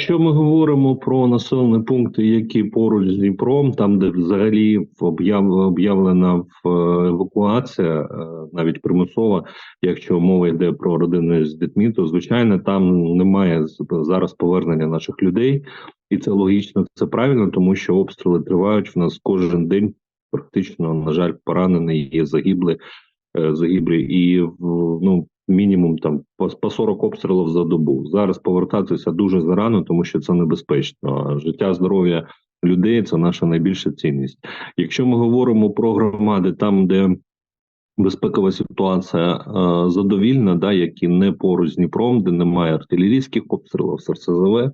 Якщо ми говоримо про населені пункти, які поруч з Дніпром, там де взагалі об'яв об'явлена е, евакуація, е, навіть примусова, якщо мова йде про родини з дітьми, то звичайно там немає зараз повернення наших людей, і це логічно, це правильно, тому що обстріли тривають в нас кожен день. Практично, на жаль, поранені є загибли, е, загиблі, і ну мінімум там по, по 40 обстрілів за добу. Зараз повертатися дуже зарано, тому що це небезпечно. Життя, здоров'я людей це наша найбільша цінність. Якщо ми говоримо про громади, там де безпекова ситуація е, задовільна, да, які не поруч з Дніпром, де немає артилерійських обстрілів, СРСЗВ,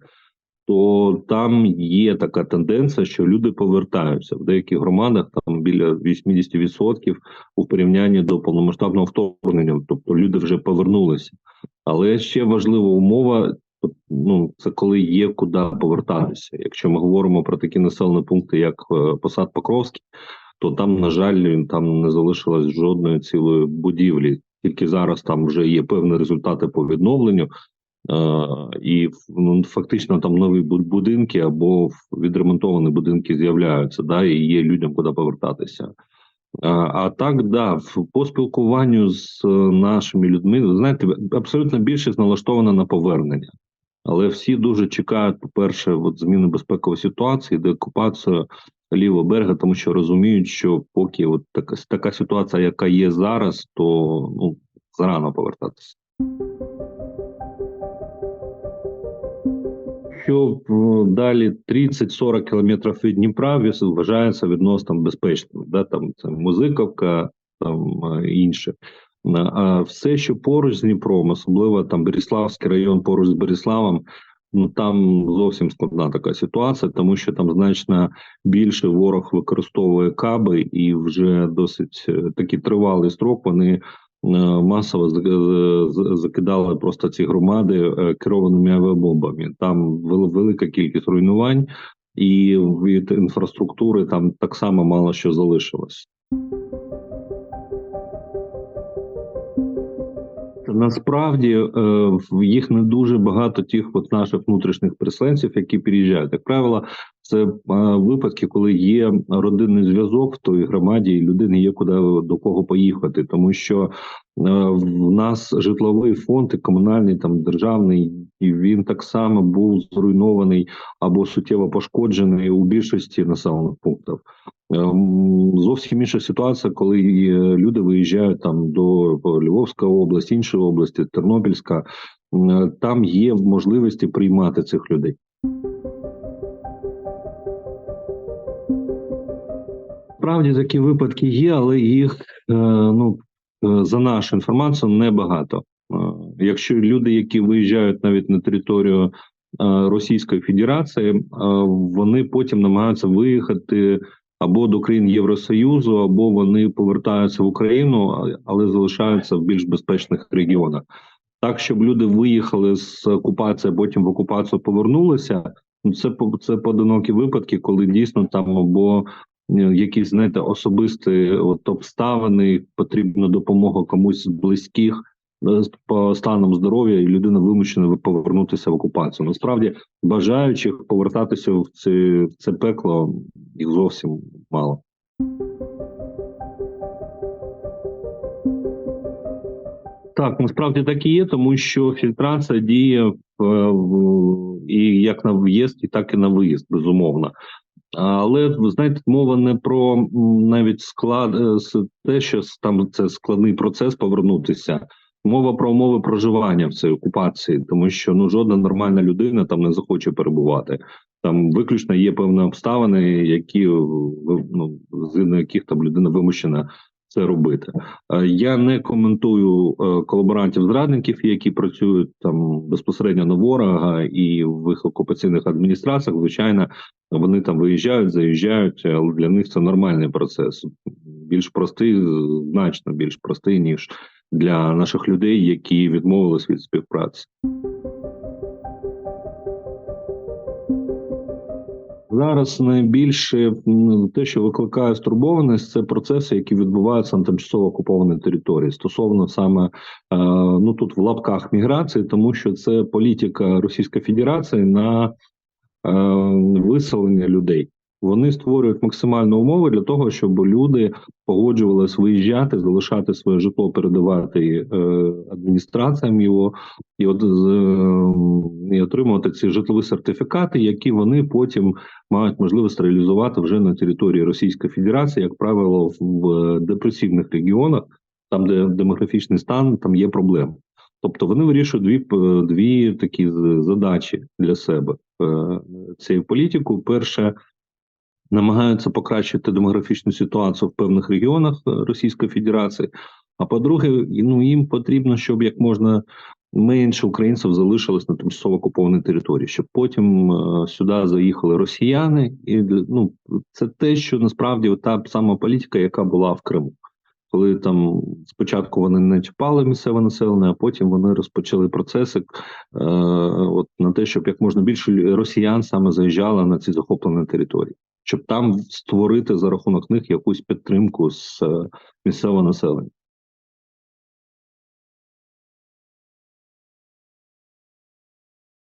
то там є така тенденція, що люди повертаються в деяких громадах. Там біля 80% у порівнянні до повномасштабного вторгнення, тобто люди вже повернулися. Але ще важлива умова. Ну, це коли є куди повертатися. Якщо ми говоримо про такі населені пункти, як е, Посад Покровський, то там, на жаль, там не залишилось жодної цілої будівлі. Тільки зараз там вже є певні результати по відновленню. І ну, фактично там нові будинки або відремонтовані будинки з'являються, да, і є людям куди повертатися. А а так, да, по спілкуванню з е, нашими людьми, знаєте, абсолютно більшість налаштована на повернення, але всі дуже чекають, по-перше, от зміни безпекової ситуації, деокупацію лівого берега, тому що розуміють, що поки от така така ситуація, яка є зараз, то ну зарано повертатися. Що далі 30-40 кілометрів від Дніпра вважається відносно безпечним. Да? Там це Музиковка, там інше. А все, що поруч з Дніпром, особливо там Беріславський район поруч з Беріславом, ну там зовсім складна така ситуація, тому що там значно більше ворог використовує каби, і вже досить е, такий тривалий строк вони Е, масово закидали просто ці громади е, керованими авіабомбами. Там велика кількість руйнувань, і від інфраструктури там так само мало що залишилось. Насправді е, їх не дуже багато тих от наших внутрішніх переселенців, які переїжджають. Як правило, це е, випадки, коли є родинний зв'язок в той громаді, і людини є куди до кого поїхати, тому що е, в нас житловий фонд і комунальний там державний, і він так само був зруйнований або суттєво пошкоджений у більшості населених пунктів. Ем, зовсім інша ситуація, коли люди виїжджають там до Львовської області, іншої області, Тернопільська, там є можливості приймати цих людей. Справді такі випадки є, але їх е, ну е, за нашу інформацію небагато. Е, якщо люди, які виїжджають навіть на територію Російської Федерації, вони потім намагаються виїхати або до країн Євросоюзу, або вони повертаються в Україну, але залишаються в більш безпечних регіонах. Так, щоб люди виїхали з окупації, потім в окупацію повернулися. Ну, це це поодинокі випадки, коли дійсно там або якісь знаєте особисті от обставини, потрібна допомога комусь з близьких. Е, по станом здоров'я і людина вимушена повернутися в окупацію. Насправді бажаючих повертатися в це в це пекло їх зовсім мало. Так, насправді так і є, тому що фільтрація діє в і як на в'їзд, і так і на виїзд, безумовно. Але ви знаєте, мова не про навіть склад е, те, що там це складний процес повернутися. Мова про умови проживання в цій окупації, тому що ну жодна нормальна людина там не захоче перебувати. Там виключно є певні обставини, які ну з яких там людина вимушена це робити. Е, я не коментую е, колаборантів зрадників, які працюють там безпосередньо на ворога і в їх окупаційних адміністраціях. Звичайно, вони там виїжджають, заїжджають, але для них це нормальний процес. Більш простий, значно більш простий ніж для наших людей, які відмовились від співпраці. Зараз найбільше те, що викликає стурбованість, це процеси, які відбуваються на тимчасово окупованій території стосовно саме е, ну тут в лапках міграції, тому що це політика Російської Федерації на е, виселення людей. Вони створюють максимальні умови для того, щоб люди погоджувалися виїжджати, залишати своє житло, передавати е, адміністраціям його і от е, і отримувати ці житлові сертифікати, які вони потім мають можливість реалізувати вже на території Російської Федерації, як правило, в депресивних регіонах, там де демографічний стан, там є проблеми. Тобто вони вирішують дві дві такі задачі для себе е, цією політикою. Перше, намагаються покращити демографічну ситуацію в певних регіонах е, Російської Федерації. А по-друге, ну їм потрібно, щоб як можна менше українців залишилось на тимчасово окупованій території, щоб потім е, сюди заїхали росіяни, і ну це те, що насправді та сама політика, яка була в Криму. Коли там спочатку вони не чіпали місцеве населення, а потім вони розпочали процеси е, от на те, щоб як можна більше росіян саме заїжджало на ці захоплені території, щоб там створити за рахунок них якусь підтримку з е, місцевого населення.